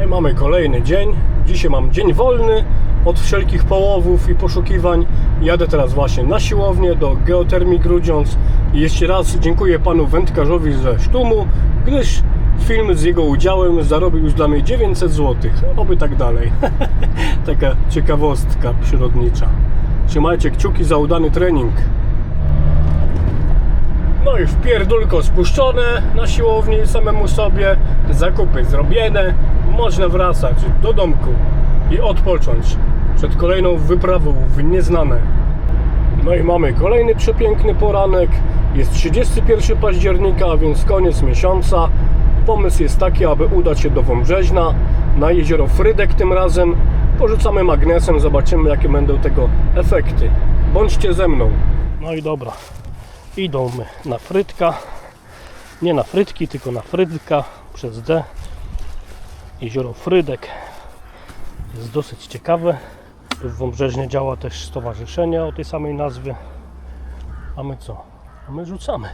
No i mamy kolejny dzień. Dzisiaj mam dzień wolny od wszelkich połowów i poszukiwań. Jadę teraz właśnie na siłownię do Geotermii Grudziądz. I jeszcze raz dziękuję panu wędkarzowi ze Sztumu, gdyż film z jego udziałem zarobił już dla mnie 900 zł. Oby tak dalej. Taka ciekawostka przyrodnicza. Trzymajcie kciuki za udany trening. No i w pierdulko spuszczone na siłowni samemu sobie, zakupy zrobione, można wracać do domku i odpocząć przed kolejną wyprawą w nieznane. No i mamy kolejny przepiękny poranek, jest 31 października, więc koniec miesiąca. Pomysł jest taki, aby udać się do Wąbrzeźna, na jezioro Frydek tym razem. Porzucamy magnesem, zobaczymy jakie będą tego efekty. Bądźcie ze mną. No i dobra, idą na frytka. Nie na frytki, tylko na frydka przez D. Jezioro Frydek jest dosyć ciekawe. Tu w Wąbrzeźnie działa też stowarzyszenie o tej samej nazwie. A my co? a my rzucamy.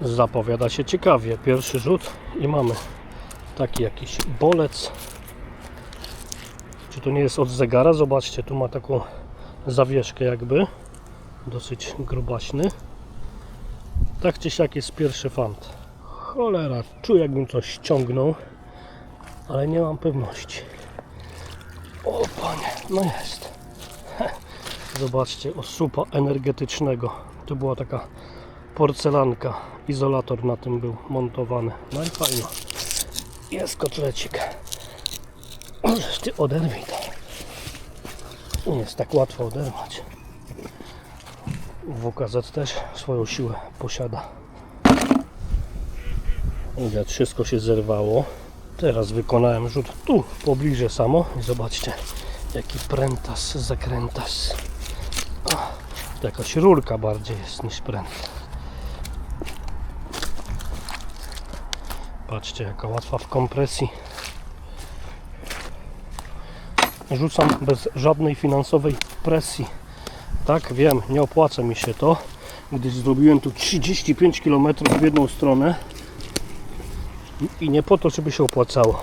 Zapowiada się ciekawie. Pierwszy rzut i mamy taki jakiś bolec. Czy to nie jest od zegara? zobaczcie, tu ma taką zawieszkę jakby dosyć grubaśny. Tak czy siak jest pierwszy fant. Cholera, czuję jakbym coś ściągnął, ale nie mam pewności. O panie, no jest. Zobaczcie, osupa energetycznego. Tu była taka porcelanka, izolator na tym był montowany. No i fajnie. Jest kotlecik. Możesz ty oderwij to. Nie jest tak łatwo oderwać. WKZ też swoją siłę posiada. Widać, wszystko się zerwało. Teraz wykonałem rzut tu, pobliże samo. I zobaczcie, jaki prętas, zakrętas. O, to jakaś rurka bardziej jest niż pręt. Patrzcie, jaka łatwa w kompresji. Rzucam bez żadnej finansowej presji. Tak, wiem, nie opłaca mi się to, gdyż zrobiłem tu 35 km w jedną stronę i nie po to, żeby się opłacało.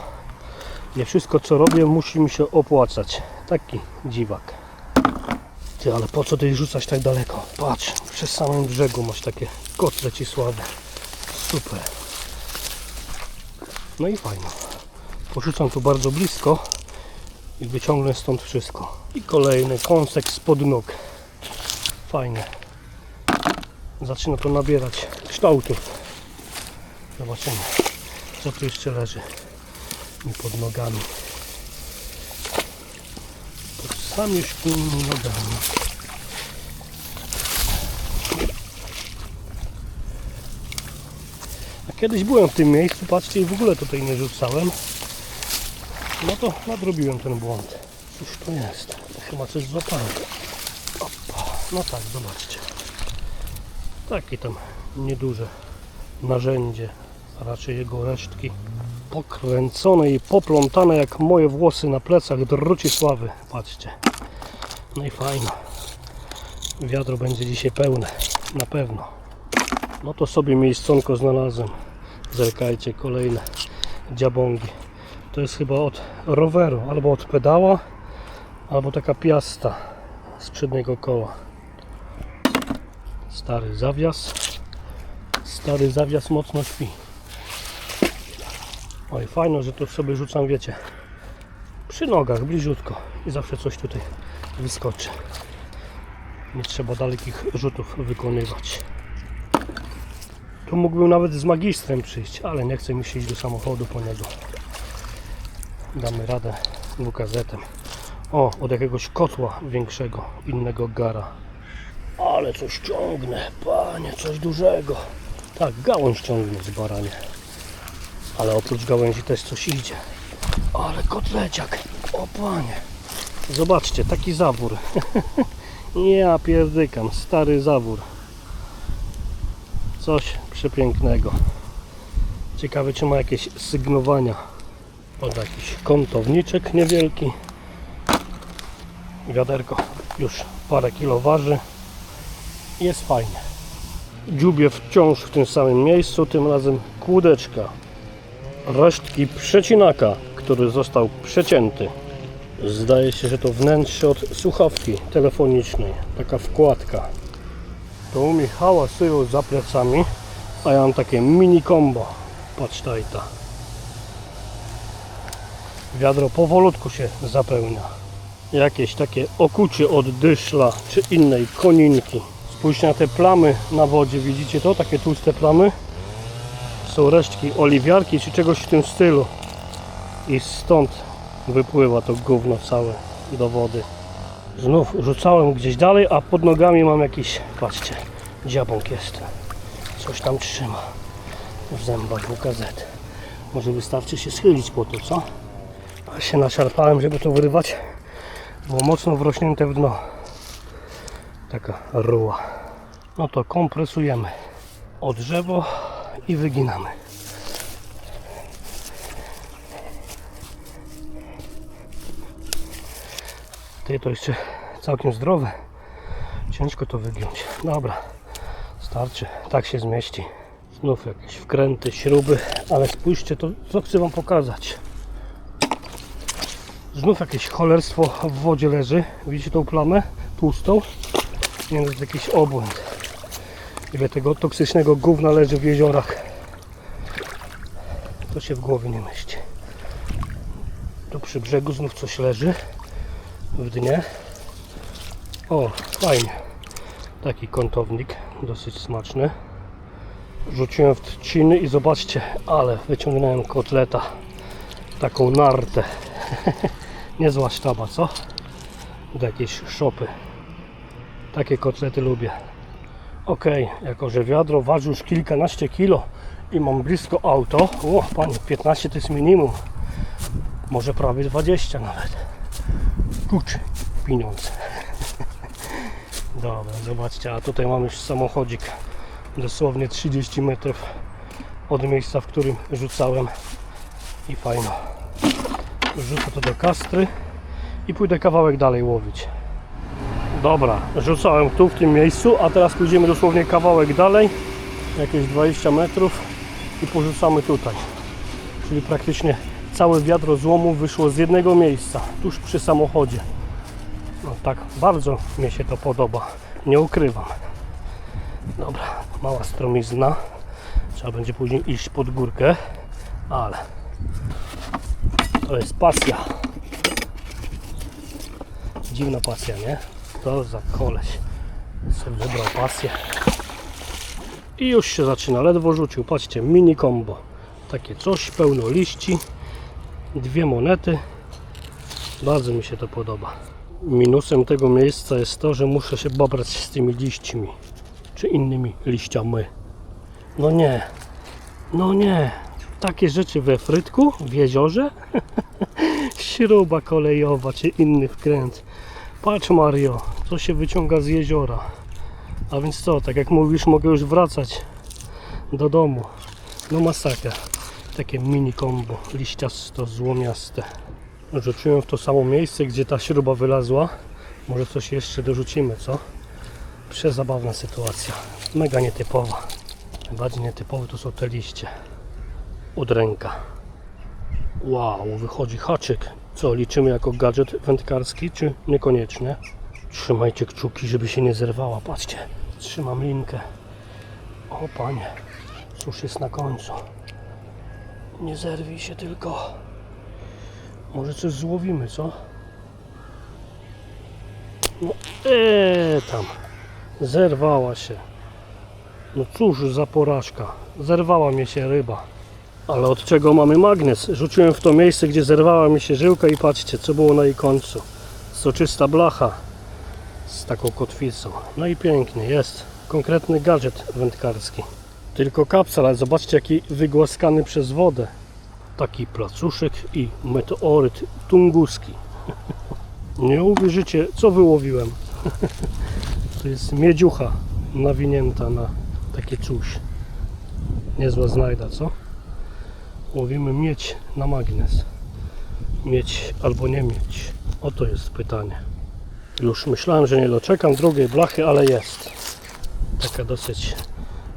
Nie wszystko, co robię, musi mi się opłacać. Taki dziwak. Ty, ale po co ty rzucać tak daleko? Patrz, przy samym brzegu masz takie kotle ci słabe. Super. No i fajno. Porzucam tu bardzo blisko i wyciągnę stąd wszystko. I kolejny kąsek spod nóg. Fajne. Zaczyna to nabierać kształtów. Zobaczymy, co tu jeszcze leży mi pod nogami. Pod samiuśkimi nogami. A kiedyś byłem w tym miejscu, patrzcie, i w ogóle tutaj nie rzucałem. No to nadrobiłem ten błąd. Cóż to jest? Chyba coś złapałem. No tak, zobaczcie. Takie tam nieduże narzędzie, a raczej jego resztki. Pokręcone i poplątane jak moje włosy na plecach druci sławy. Patrzcie. No i fajnie. Wiadro będzie dzisiaj pełne. Na pewno. No to sobie miejsconko znalazłem. Zerkajcie, kolejne dziabągi. To jest chyba od roweru, albo od pedała, albo taka piasta z przedniego koła. Stary zawias. Stary zawias mocno śpi. Oj, fajno, że tu sobie rzucam, wiecie, przy nogach, bliziutko. I zawsze coś tutaj wyskoczy. Nie trzeba dalekich rzutów wykonywać. Tu mógłbym nawet z magistrem przyjść, ale nie chcę mi się iść do samochodu po niego. Damy radę WKZ-em. O, od jakiegoś kotła większego, innego gara. Ale coś ciągnę, panie, coś dużego. Tak, gałąź ciągnie z baranie. Ale oprócz gałęzi też coś idzie. Ale kotleciak, o panie. Zobaczcie, taki zawór. ja pierdykam, stary zawór. Coś przepięknego. Ciekawe, czy ma jakieś sygnowania. Od jakiś kątowniczek niewielki. Wiaderko już parę kilo waży. Jest fajnie. Dziubie wciąż w tym samym miejscu, tym razem kłódeczka. resztki przecinaka, który został przecięty. Zdaje się, że to wnętrze od słuchawki telefonicznej. Taka wkładka. To u Michała syją za plecami, a ja mam takie mini combo. Patrz tajta. Wiadro powolutku się zapełnia. Jakieś takie okucie od dyszla czy innej koninki. Spójrzcie na te plamy na wodzie, widzicie to? Takie tłuste plamy. Są resztki oliwiarki czy czegoś w tym stylu. I stąd wypływa to gówno całe do wody. Znów rzucałem gdzieś dalej, a pod nogami mam jakiś, patrzcie, dziabąk jest. Coś tam trzyma w zębach WKZ. Może wystarczy się schylić po to, co? A się naszarpałem, żeby to wyrywać. Było mocno wrośnięte w dno. Taka ruła. No to kompresujemy o drzewo i wyginamy. Ty to jeszcze całkiem zdrowe. Ciężko to wygiąć. Dobra, starczy. Tak się zmieści. Znów jakieś wkręty, śruby, ale spójrzcie to, co chcę Wam pokazać. Znów jakieś cholerstwo w wodzie leży. Widzicie tą plamę tłustą? Jest jakiś obłęd. Ile tego toksycznego gówna leży w jeziorach. To się w głowie nie mieści. Tu przy brzegu znów coś leży w dnie. O, fajnie. Taki kątownik, dosyć smaczny. Rzuciłem w trzciny i zobaczcie, ale wyciągnąłem kotleta. Taką nartę. Niezła sztaba, co? Do jakiejś szopy. Takie kotlety lubię. Ok, jako że wiadro waży już kilkanaście kilo i mam blisko auto, o panie, 15 to jest minimum, może prawie 20 nawet. Kurczę, pieniądze. Dobra, zobaczcie, a tutaj mam już samochodzik, dosłownie 30 metrów od miejsca, w którym rzucałem i fajno. Rzucę to do kastry i pójdę kawałek dalej łowić. Dobra, rzucałem tu w tym miejscu, a teraz pójdziemy dosłownie kawałek dalej, jakieś 20 metrów i porzucamy tutaj. Czyli praktycznie całe wiadro złomu wyszło z jednego miejsca, tuż przy samochodzie. No tak, bardzo mi się to podoba, nie ukrywam. Dobra, mała stromizna, trzeba będzie później iść pod górkę, ale to jest pasja. Dziwna pasja, nie? To za koleś sobie wybrał pasję. I już się zaczyna, ledwo rzucił. Patrzcie, mini combo. Takie coś, pełno liści, dwie monety. Bardzo mi się to podoba. Minusem tego miejsca jest to, że muszę się babrać z tymi liśćmi, czy innymi liściami. No nie, no nie. Takie rzeczy we frytku, w jeziorze? Śruba kolejowa, czy inny wkręt. Patrz Mario, co się wyciąga z jeziora. A więc co, tak jak mówisz, mogę już wracać do domu. No masakra. Takie mini combo, liściasto, złomiaste. Rzuciłem w to samo miejsce, gdzie ta śruba wylazła. Może coś jeszcze dorzucimy, co? Przezabawna sytuacja. Mega nietypowa. Najbardziej nietypowe to są te liście. Od ręka. Wow, wychodzi haczyk. Co, liczymy jako gadżet wędkarski, czy niekoniecznie? Trzymajcie kciuki, żeby się nie zerwała. Patrzcie, trzymam linkę. O panie, cóż jest na końcu. Nie zerwij się tylko. Może coś złowimy, co? No, eee, tam. Zerwała się. No cóż za porażka. Zerwała mi się ryba. Ale od czego mamy magnes? Rzuciłem w to miejsce, gdzie zerwała mi się żyłka i patrzcie, co było na jej końcu. Soczysta blacha z taką kotwicą. No i pięknie, jest konkretny gadżet wędkarski. Tylko kapsel, ale zobaczcie jaki wygłaskany przez wodę. Taki placuszek i meteoryt tunguski. Nie uwierzycie, co wyłowiłem. To jest miedziucha nawinięta na takie coś. Niezła znajda, co? Łowimy mieć na magnes. Mieć albo nie mieć. Oto jest pytanie. Już myślałem, że nie doczekam drugiej blachy, ale jest. Taka dosyć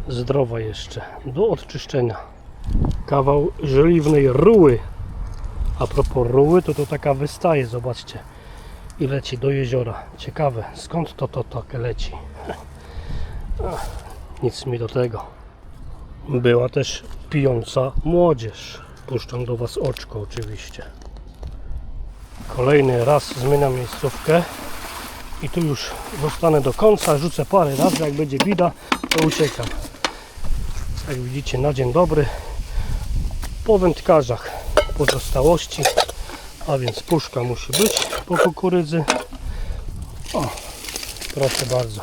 zdrowa jeszcze. Do odczyszczenia. kawał żeliwnej ruły. A propos ruły, to to taka wystaje, zobaczcie. I leci do jeziora. Ciekawe, skąd to to tak leci? Nic mi do tego. Była też pijąca młodzież. Puszczam do Was oczko oczywiście. Kolejny raz zmieniam miejscówkę. I tu już zostanę do końca, rzucę parę razy, jak będzie bida, to uciekam. Jak widzicie, na dzień dobry. Po wędkarzach pozostałości, a więc puszka musi być po kukurydzy. O, proszę bardzo.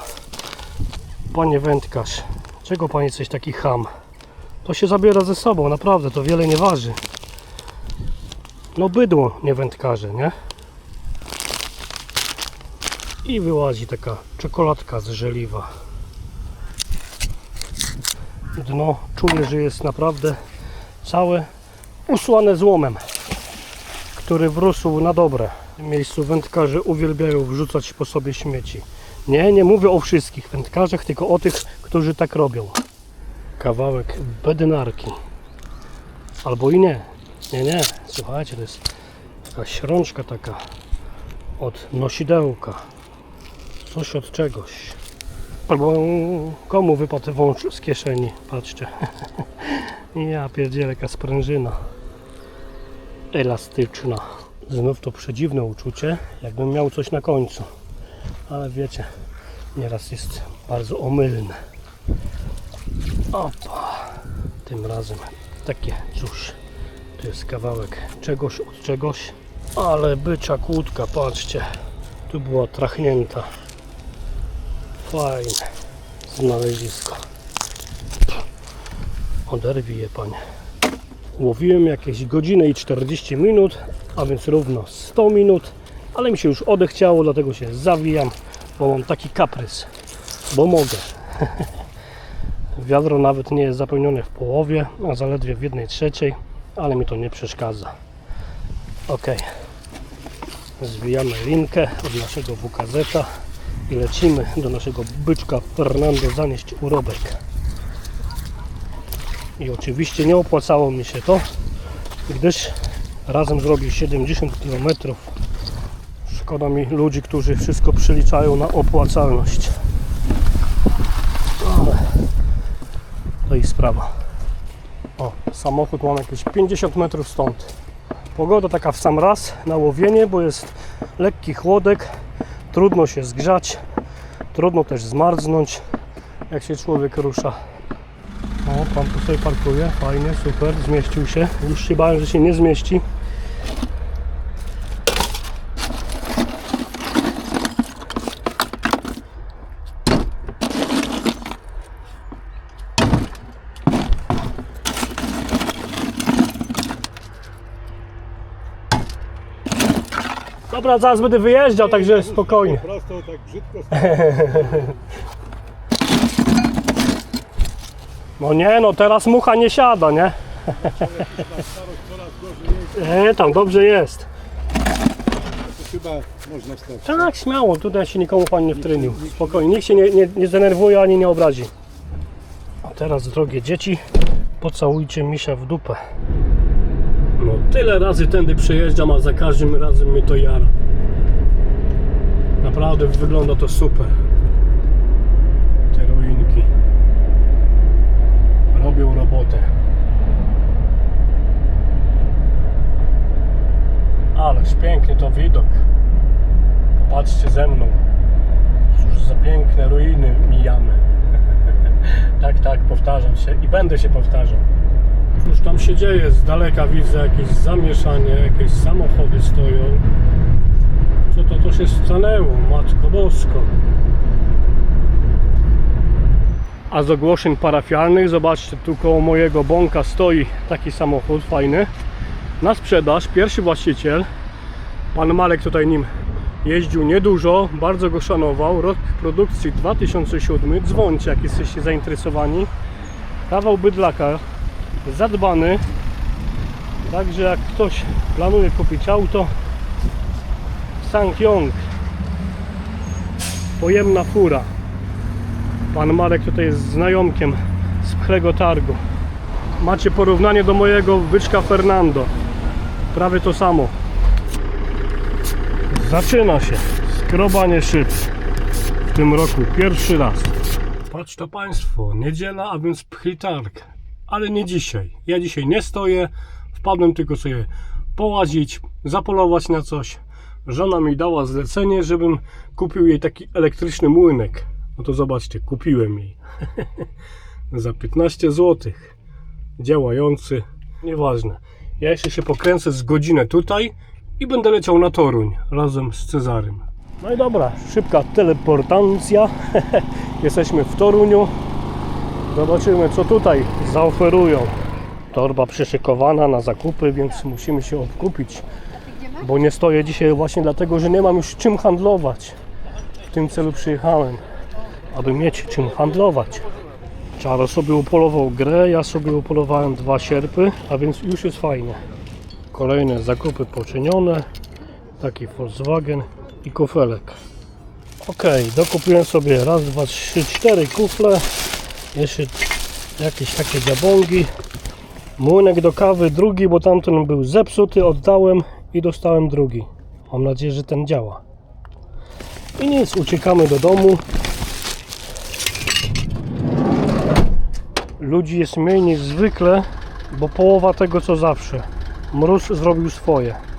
Panie wędkarz, czego Pan jesteś taki ham? To się zabiera ze sobą, naprawdę, to wiele nie waży. No bydło, nie wędkarze, nie? I wyłazi taka czekoladka z żeliwa. Dno czuję, że jest naprawdę całe usłane złomem, który wrósł na dobre. W miejscu wędkarze uwielbiają wrzucać po sobie śmieci. Nie, nie mówię o wszystkich wędkarzach, tylko o tych, którzy tak robią. Kawałek bedynarki. Albo i nie. Nie, nie. Słuchajcie, to jest taka śrączka taka od nosidełka. Coś od czegoś. Albo komu wypadł wąż z kieszeni. Patrzcie. ja pierdzielę jaka sprężyna. Elastyczna. Znów to przedziwne uczucie, jakbym miał coś na końcu. Ale wiecie, nieraz jest bardzo omylne. Opa. Tym razem takie, cóż, to jest kawałek czegoś od czegoś. Ale bycza kłódka, patrzcie. Tu była trachnięta. Fajne znalezisko. Oderwij je, panie. Łowiłem jakieś godzinę i 40 minut, a więc równo 100 minut, ale mi się już odechciało, dlatego się zawijam, bo mam taki kaprys, bo mogę. Wiadro nawet nie jest zapełnione w połowie, a zaledwie w jednej trzeciej, ale mi to nie przeszkadza. Ok. Zwijamy linkę od naszego WKZ i lecimy do naszego byczka Fernando zanieść urobek. I oczywiście nie opłacało mi się to, gdyż razem zrobił 70 km. Szkoda mi ludzi, którzy wszystko przyliczają na opłacalność. Ale to ich sprawa. O, samochód mam jakieś 50 metrów stąd. Pogoda taka w sam raz na łowienie, bo jest lekki chłodek, trudno się zgrzać, trudno też zmarznąć, jak się człowiek rusza. O, pan tu parkuje, fajnie, super, zmieścił się. Już się bałem, że się nie zmieści. Dobra, zaraz będę wyjeżdżał, także spokojnie. Po prostu tak brzydko No nie, no teraz mucha nie siada, nie? Nie, tam dobrze jest. chyba można stać. Tak, śmiało, tutaj się nikomu pan nie wtrynił. Spokojnie, nikt się nie, nie, nie zdenerwuje ani nie obrazi. A teraz, drogie dzieci, pocałujcie misia w dupę. No tyle razy tędy przejeżdżam, a za każdym razem mnie to jara. Naprawdę wygląda to super. Te ruinki robią robotę. Ależ piękny to widok. Popatrzcie ze mną. Cóż za piękne ruiny mijamy. tak, tak, powtarzam się i będę się powtarzał. Cóż tam się dzieje? Z daleka widzę jakieś zamieszanie, jakieś samochody stoją. Co to, to się stanęło? Matko Bosko. A z ogłoszeń parafialnych, zobaczcie, tu koło mojego bąka stoi taki samochód fajny. Na sprzedaż, pierwszy właściciel, Pan Marek tutaj nim jeździł niedużo, bardzo go szanował. Rok produkcji 2007. Dzwońcie, jak jesteście zainteresowani. Kawał bydlaka, zadbany. Także jak ktoś planuje kupić auto, Sankyong. Pojemna fura. Pan Marek tutaj jest znajomkiem z Pchlego Targu. macie porównanie do mojego byczka Fernando. Prawie to samo. Zaczyna się skrobanie szyb w tym roku. Pierwszy raz. Patrz to Państwo, niedziela, a więc pchlitarg. Ale nie dzisiaj. Ja dzisiaj nie stoję. Wpadłem tylko sobie połazić, zapolować na coś. Żona mi dała zlecenie, żebym kupił jej taki elektryczny młynek. No to zobaczcie, kupiłem jej. Za 15 zł. Działający. Nieważne. Ja jeszcze się pokręcę z godzinę tutaj i będę leciał na Toruń razem z Cezarym. No i dobra, szybka teleportacja. Jesteśmy w Toruniu. Zobaczymy co tutaj zaoferują. Torba przyszykowana na zakupy, więc musimy się odkupić. Bo nie stoję dzisiaj właśnie dlatego, że nie mam już czym handlować. W tym celu przyjechałem, aby mieć czym handlować. Czaro sobie upolował grę, ja sobie upolowałem dwa sierpy, a więc już jest fajnie. Kolejne zakupy poczynione. Taki Volkswagen i kufelek. Ok, dokupiłem sobie raz, dwa, trzy, cztery kufle. Jeszcze jakieś takie diabongi. Młynek do kawy drugi, bo tamten był zepsuty, oddałem i dostałem drugi. Mam nadzieję, że ten działa. I nic, uciekamy do domu. Ludzi jest mniej niż zwykle, bo połowa tego co zawsze. Mróz zrobił swoje.